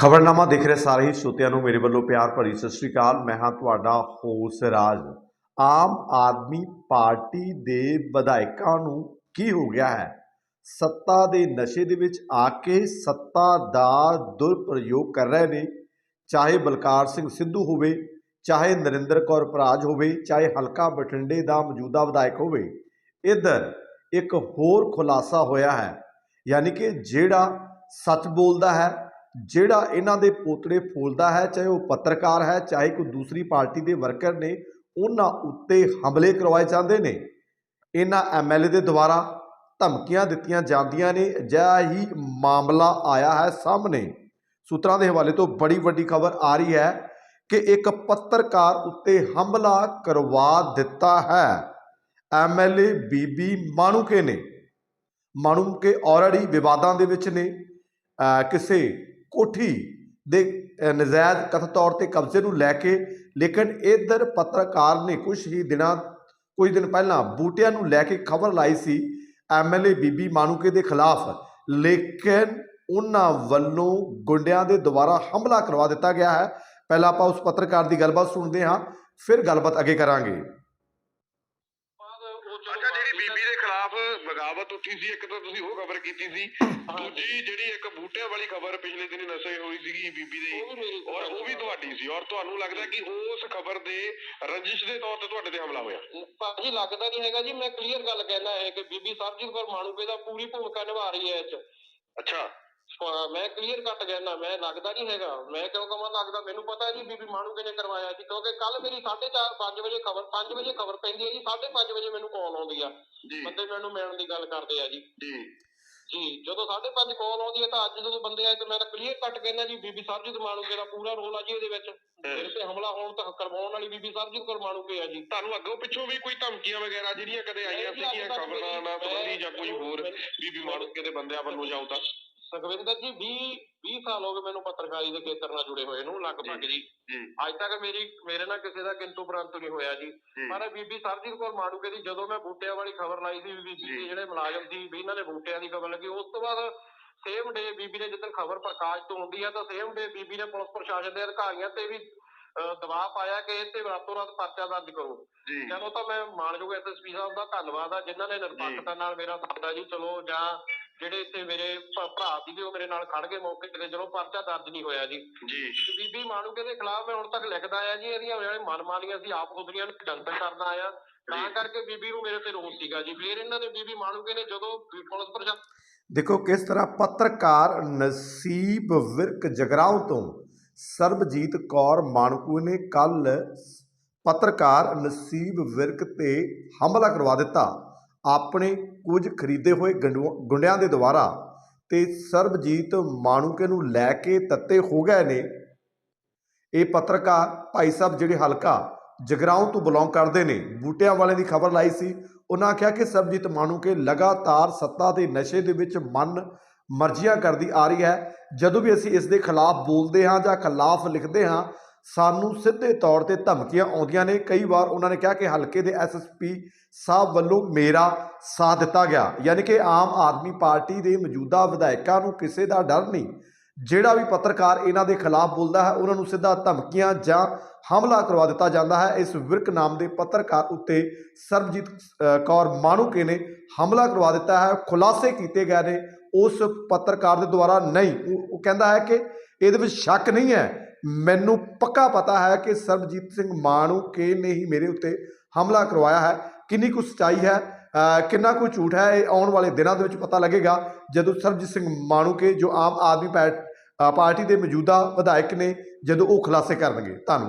ਖਬਰਨਾਮਾ ਦੇਖ ਰਹੇ ਸਾਰੇ ਹੀ ਸਰੋਤਿਆਂ ਨੂੰ, ਮੇਰੇ ਵੱਲੋਂ ਪਿਆਰ ਭਰੀ ਸਤਿ ਸ੍ਰੀ ਅਕਾਲ। ਮੈਂ ਹਾਂ ਤੁਹਾਡਾ ਹੋਸ ਰਾਜ। ਆਮ ਆਦਮੀ ਪਾਰਟੀ ਦੇ ਵਿਧਾਇਕਾਂ ਨੂੰ ਕੀ ਹੋ ਗਿਆ ਹੈ? ਸੱਤਾ ਦੇ ਨਸ਼ੇ ਦੇ ਵਿੱਚ ਆ ਕੇ ਸੱਤਾ ਦਾ ਦੁਰਪ੍ਰਯੋਗ ਕਰ ਰਹੇ ਨੇ। ਚਾਹੇ ਬਲਕਾਰ ਸਿੰਘ ਸਿੱਧੂ ਹੋਵੇ, ਚਾਹੇ ਨਰਿੰਦਰ ਕੌਰ ਭਰਾਜ ਹੋਵੇ, ਚਾਹੇ ਹਲਕਾ ਬਠਿੰਡੇ ਦਾ ਮੌਜੂਦਾ ਵਿਧਾਇਕ ਹੋਵੇ, ਇੱਧਰ ਇੱਕ ਹੋਰ ਖੁਲਾਸਾ ਹੋਇਆ ਹੈ। ਯਾਨੀ ਕਿ ਜਿਹੜਾ ਸੱਚ ਬੋਲਦਾ ਹੈ ਜਿਹੜਾ ਇਹਨਾਂ ਦੇ ਪੋਤੜੇ ਫੋਲਦਾ ਹੈ, ਚਾਹੇ ਉਹ ਪੱਤਰਕਾਰ ਹੈ, ਚਾਹੇ ਕੋਈ ਦੂਸਰੀ ਪਾਰਟੀ ਦੇ ਵਰਕਰ ਨੇ, ਉਹਨਾਂ ਉੱਤੇ ਹਮਲੇ ਕਰਵਾਏ ਜਾਂਦੇ ਨੇ। ਇਹਨਾਂ ਐਮਐਲਏ ਦੇ ਦੁਆਰਾ ਧਮਕੀਆਂ ਦਿੱਤੀਆਂ ਜਾਂਦੀਆਂ ਨੇ। ਅਜਿਹਾ ਹੀ ਮਾਮਲਾ ਆਇਆ ਹੈ ਸਾਹਮਣੇ। ਸੂਤਰਾਂ ਦੇ ਹਵਾਲੇ ਤੋਂ ਬੜੀ ਵੱਡੀ ਖਬਰ ਆ ਰਹੀ ਹੈ ਕਿ ਇੱਕ ਪੱਤਰਕਾਰ ਉੱਤੇ ਹਮਲਾ ਕਰਵਾ ਦਿੱਤਾ ਹੈ। ਐਮਐਲਏ ਬੀਬੀ ਮਾਣੂਕੇ ਨੇ। ਮਾਣੂਕੇ ਆਲਰੇਡੀ ਵਿਵਾਦਾਂ ਦੇ ਵਿੱਚ ਨੇ। ਕਿਸੇ ਕੋਠੀ ਦੇ ਨਜਾਇਜ਼ ਕਥਿਤ ਤੌਰ ਤੇ ਕਬਜ਼ੇ ਨੂੰ ਲੈ ਕੇ, ਲੇਕਿਨ ਇਧਰ ਪੱਤਰਕਾਰ ਨੇ ਕੁਝ ਹੀ ਦਿਨਾਂ, ਕੁਝ ਦਿਨ ਪਹਿਲਾਂ ਬੂਟਿਆਂ ਨੂੰ ਲੈ ਕੇ ਖਬਰ ਲਾਈ ਸੀ ਐਮਐਲਏ ਬੀਬੀ ਮਾਨੂਕੇ ਦੇ ਖਿਲਾਫ। ਲੇਕਿਨ ਉਹਨਾਂ ਵੱਲੋਂ ਗੁੰਡਿਆਂ ਦੇ ਦੁਆਰਾ ਹਮਲਾ ਕਰਵਾ ਦਿੱਤਾ ਗਿਆ ਹੈ। ਪਹਿਲਾਂ ਆਪਾਂ ਉਸ ਪੱਤਰਕਾਰ ਦੀ ਗੱਲਬਾਤ ਸੁਣਦੇ ਹਾਂ, ਫਿਰ ਗੱਲਬਾਤ ਅੱਗੇ ਕਰਾਂਗੇ। ਉੱਠੀ ਸੀ ਇੱਕ ਤਾਂ ਤੁਸੀਂ ਉਹ ਖਬਰ ਕੀਤੀ ਸੀ। ਦੂਜੀ ਜਿਹੜੀ ਇੱਕ ਬੂਟਿਆਂ ਵਾਲੀ ਖਬਰ ਪਿਛਲੇ ਦਿਨੀ ਨਸ਼ੇ ਹੋਈ ਸੀਗੀ ਬੀਬੀ ਦੇ। ਔਰ ਉਹ ਵੀ ਤੁਹਾਡੀ ਸੀ। ਔਰ ਤੁਹਾਨੂੰ ਲੱਗਦਾ ਕਿ ਉਸ ਖਬਰ ਦੇ ਰੰਜਿਸ਼ ਦੇ ਤੌਰ ਤੇ ਤੁਹਾਡੇ ਤੇ ਹਮਲਾ ਹੋਇਆ? ਭਾਜੀ ਲੱਗਦਾ ਨਹੀਂ ਹੈਗਾ ਜੀ। ਮੈਂ ਕਲੀਅਰ ਗੱਲ ਕਹਿਣਾ ਹੈ ਕਿ ਬੀਬੀ ਸਰਜੀਤ ਕੌਰ ਮਾਣੂਕੇ ਦਾ ਪੂਰੀ ਭੂਮਿਕਾ ਨਿਭਾ ਰਹੀ ਹੈ ਇਹ ਚ। ਅੱਛਾ। ਮੈਂ ਕਲੀਅਰ ਕੱਟ ਕਹਿਣਾ ਮੈਂ ਲੱਗਦਾ ਨਹੀਂ ਹੈਗਾ। ਮੈਂ ਕਿਉਂ ਕਹਾਂ ਲੱਗਦਾ? ਮੈਨੂੰ ਪਤਾ ਜੀ ਬੀਬੀ ਮਾਣੂਕੇ ਨੇ ਕਰਵਾਇਆ ਸੀ ਕਿਉਂਕਿ ਕੱਲ ਮੇਰੀ 4:30 5 ਵਜੇ ਖਬਰ 5 ਵਜੇ ਖਬਰ ਪੈਂਦੀ ਹੈ ਜੀ 5:30 ਵਜੇ ਮੈਨੂੰ ਕਾਲ ਆਉਂਦੀ ਆ। ਜੀ। ਬੰਦੇ ਮੈਨੂੰ ਮਿਲਣ ਦੀ ਗੱਲ ਕਰਦੇ ਆ ਜੀ। ਜੀ। ਜੀ ਜਦੋਂ 5:30 ਕਾਲ ਆਉਂਦੀ ਹੈ ਤਾਂ ਅੱਜ ਜਦੋਂ ਬੰਦੇ ਆਏ ਤੇ ਮੈਂ ਤਾਂ ਕਲੀਅਰ ਕੱਟ ਕਹਿਣਾ ਜੀ ਬੀਬੀ ਸਰਜੀਤ ਮਾਣੂਕੇ ਦਾ ਪੂਰਾ ਰੋਲ ਆ ਜੀ ਇਹਦੇ ਵਿੱਚ। ਮੇਰੇ ਤੇ ਹਮਲਾ ਹੋਣ ਤੱਕ ਕਰਵਾਉਣ ਵਾਲੀ ਬੀਬੀ ਸਰਜੀਤ ਕੌਰ ਮਾਣੂਕੇ ਆ ਜੀ। ਤੁਹਾਨੂੰ ਅੱਗੋਂ ਪਿੱਛੋਂ ਵੀ ਕੋਈ ਧਮਕੀਆਂ ਵਗੈਰਾ ਜਿਹੜੀਆਂ ਕਦੇ ਆਈਆਂ ਜੀ, ਸੀਗੀਆਂ ਖਬਰਾਂ ਨਾਲ ਸੰਬੰਧੀ ਜਾਂ ਕੋਈ ਹੋਰ ਬੀਬੀ ਮਾਣੂਕੇ ਦੇ ਬੰਦਿਆਂ ਵੱਲੋਂ ਜਾਉ ਤਾਂ ਸੁਖਵਿੰਦਰ ਜੀ 20 20 ਸਾਲ ਹੋ ਗਏ ਮੈਨੂੰ ਪੱਤਰਕਾਰੀ ਦੇ ਖੇਤਰ ਨਾਲ ਜੁੜੇ ਹੋਏ ਨੂੰ ਲਗਭਗ ਜੀ ਅੱਜ ਤੱਕ ਮੇਰੀ ਮੇਰੇ ਨਾਲ ਕਿਸੇ ਦਾ ਕਿੰਤੂ ਪ੍ਰੰਤੂ ਨਹੀਂ ਹੋਇਆ ਜੀ। ਪਰ ਬੀਬੀ ਸਰਜੀਤ ਕੌਰ ਮਾੜੂਕੇ ਦੀ ਜਦੋਂ ਮੈਂ ਬੂਟਿਆਂ ਵਾਲੀ ਖਬਰ ਲਾਈ ਸੀ ਬੀਬੀ ਜੀ। ਦੇ ਜਿਹੜੇ ਮੁਲਾਜ਼ਮ ਸੀ ਵੀ ਇਹਨਾਂ ਦੇ ਬੂਟਿਆਂ ਦੀ ਖਬਰ ਲੱਗੀ ਉਸ ਤੋਂ ਬਾਅਦ ਸੇਮ ਡੇ ਬੀਬੀ ਨੇ ਜਦੋਂ ਖਬਰ ਪ੍ਰਕਾਸ਼ ਤੋਂ ਹੁੰਦੀ ਹੈ ਤਾਂ ਸੇਮ ਡੇ ਬੀਬੀ ਨੇ ਪੁਲਿਸ ਪ੍ਰਸ਼ਾਸਨ ਦੇ ਅਧਿਕਾਰੀਆਂ ਤੇ ਵੀ ਦਬਾਅ ਪਾਇਆ ਕਿ ਇਹ ਤੇ ਰਾਤੋਂ ਰਾਤ ਪਰਚਾ ਦਰਜ ਕਰੋ। ਜੀ। ਚਲੋ ਤਾਂ ਮੈਂ ਮਾਨਯੋਗ ਐਸਐਸਪੀ ਸਾਹਿਬ ਦਾ ਧੰਨਵਾਦ ਆ ਜਿਨ੍ਹਾਂ ਨੇ ਨਿਰਪੱਖਤਾ ਨਾਲ ਮੇਰਾ ਸਾਥ ਜੀ। ਚਲੋ ਜਾਂ ਜਿਹੜੇ ਇੱਥੇ ਮੇਰੇ ਭ- ਭਰਾ ਸੀਗੇ ਉਹ ਮੇਰੇ ਨਾਲ ਖੜ ਗਏ ਮੌਕੇ ਤੇ ਚਲੋ ਪਰਚਾ ਦਰਜ ਨਹੀਂ ਹੋਇਆ ਜੀ। ਜੀ। ਬੀਬੀ ਮਾਨੂਕੇ ਦੇ ਖਿਲਾਫ ਮੈਂ ਹੁਣ ਤੱਕ ਲਿਖਦਾ ਆਇਆ ਜੀ ਇਹਦੀਆਂ ਜਿਹੜੇ ਮਨਮਾਨੀਆਂ ਸੀ ਆਪ ਖੁਦਰੀਆਂ ਨੂੰ ਜਨਤਕ ਕਰਦਾ ਆਇਆ। ਤਾਂ। ਕਰਕੇ ਬੀਬੀ ਨੂੰ ਮੇਰੇ ਤੇ ਰੋਸ ਸੀਗਾ ਜੀ। ਫਿਰ ਇਹਨਾਂ ਨੇ ਬੀਬੀ ਮਾਨੂਕੇ ਨੇ ਜਦੋਂ ਵੀ ਪੁਲਿਸ ਪ੍ਰਸ਼ਾਸਨ ਦੇਖੋ ਕਿਸ ਤਰ੍ਹਾਂ ਪੱਤਰਕਾਰ ਨਸੀਬ ਵਿਰਕ ਜਗਰਾਉਂ ਤੋਂ ਸਰਬਜੀਤ ਕੌਰ ਮਾਣਕੂ ਨੇ ਕੱਲ ਪੱਤਰਕਾਰ ਨਸੀਬ ਵਿਰਕ ਤੇ ਹਮਲਾ ਕਰਵਾ ਦਿੱਤਾ। ਆਪਣੇ ਕੁਝ ਖਰੀਦੇ ਹੋਏ ਗੰਡੂ- ਗੁੰਡਿਆਂ ਦੇ ਦੁਆਰਾ ਤੇ ਸਰਬਜੀਤ ਮਾਣੂਕੇ ਨੂੰ ਲੈ ਕੇ ਤੱਤੇ ਹੋ ਗਏ ਨੇ। ਇਹ ਪੱਤਰਕਾਰ ਭਾਈ ਸਾਹਿਬ ਜਿਹੜੇ ਹਲਕਾ ਜਗਰਾਉਂ ਤੋਂ ਬਿਲੋਂਗ ਕਰਦੇ ਨੇ, ਬੂਟਿਆਂ ਵਾਲੇ ਦੀ ਖਬਰ ਲਾਈ ਸੀ। ਉਹਨਾਂ ਆਖਿਆ ਕਿ ਸਰਬਜੀਤ ਮਾਣੂਕੇ ਲਗਾਤਾਰ ਸੱਤਾ ਦੇ ਨਸ਼ੇ ਦੇ ਵਿੱਚ ਮਨ ਮਰਜ਼ੀਆਂ ਕਰਦੀ ਆ ਰਹੀ ਹੈ। ਜਦੋਂ ਵੀ ਅਸੀਂ ਇਸ ਦੇ ਖਿਲਾਫ ਬੋਲਦੇ ਹਾਂ ਜਾਂ ਖਿਲਾਫ ਲਿਖਦੇ ਹਾਂ ਸਾਨੂੰ ਸਿੱਧੇ ਤੌਰ ਤੇ ਧਮਕੀਆਂ ਆਉਂਦੀਆਂ ਨੇ। ਕਈ ਵਾਰ ਉਹਨਾਂ ਨੇ ਕਿਹਾ ਕਿ ਹਲਕੇ ਦੇ ਐਸਐਸਪੀ ਸਾਹਿਬ ਵੱਲੋਂ ਮੇਰਾ ਸਾਥ ਦਿੱਤਾ ਗਿਆ। ਯਾਨੀ ਕਿ ਆਮ ਆਦਮੀ ਪਾਰਟੀ ਦੇ ਮੌਜੂਦਾ ਵਿਧਾਇਕਾਂ ਨੂੰ ਕਿਸੇ ਦਾ ਡਰ ਨਹੀਂ। ਜਿਹੜਾ ਵੀ ਪੱਤਰਕਾਰ ਇਹਨਾਂ ਦੇ ਖਿਲਾਫ ਬੋਲਦਾ ਹੈ, ਉਹਨਾਂ ਨੂੰ ਸਿੱਧਾ ਧਮਕੀਆਂ ਜਾਂ ਹਮਲਾ ਕਰਵਾ ਦਿੱਤਾ ਜਾਂਦਾ ਹੈ। ਇਸ ਵਿਰਕ ਨਾਮ ਦੇ ਪੱਤਰਕਾਰ ਉੱਤੇ ਸਰਬਜੀਤ ਕੌਰ ਮਾਣੂਕੇ ਨੇ ਹਮਲਾ ਕਰਵਾ ਦਿੱਤਾ ਹੈ। ਖੁਲਾਸੇ ਕੀਤੇ ਗਏ ਨੇ। ਉਸ ਪੱਤਰਕਾਰ ਦੇ ਦੁਆਰਾ ਨਹੀਂ। ਉਹ ਕਹਿੰਦਾ ਹੈ ਕਿ ਇਹਦੇ ਵਿੱਚ ਸ਼ੱਕ ਨਹੀਂ ਹੈ। ਮੈਨੂੰ ਪੱਕਾ ਪਤਾ ਹੈ ਕਿ ਸਰਬਜੀਤ ਸਿੰਘ ਮਾਣੂਕੇ ਨੇ ਹੀ ਮੇਰੇ ਉੱਤੇ ਹਮਲਾ ਕਰਵਾਇਆ ਹੈ। ਕਿੰਨੀ ਕੁ ਸੱਚਾਈ ਹੈ ਕਿੰਨਾ ਕੁ ਝੂਠ ਹੈ, ਇਹ ਆਉਣ ਵਾਲੇ ਦਿਨਾਂ ਦੇ ਵਿੱਚ ਪਤਾ ਲੱਗੇਗਾ। ਜਦੋਂ ਸਰਬਜੀਤ ਸਿੰਘ ਮਾਣੂਕੇ ਜੋ ਆਮ ਆਦਮੀ ਪਾ- ਪਾਰਟੀ ਦੇ ਮੌਜੂਦਾ ਵਿਧਾਇਕ ਨੇ, ਜਦੋਂ ਉਹ ਖੁਲਾਸੇ ਕਰਨਗੇ। ਧੰਨਵਾਦ।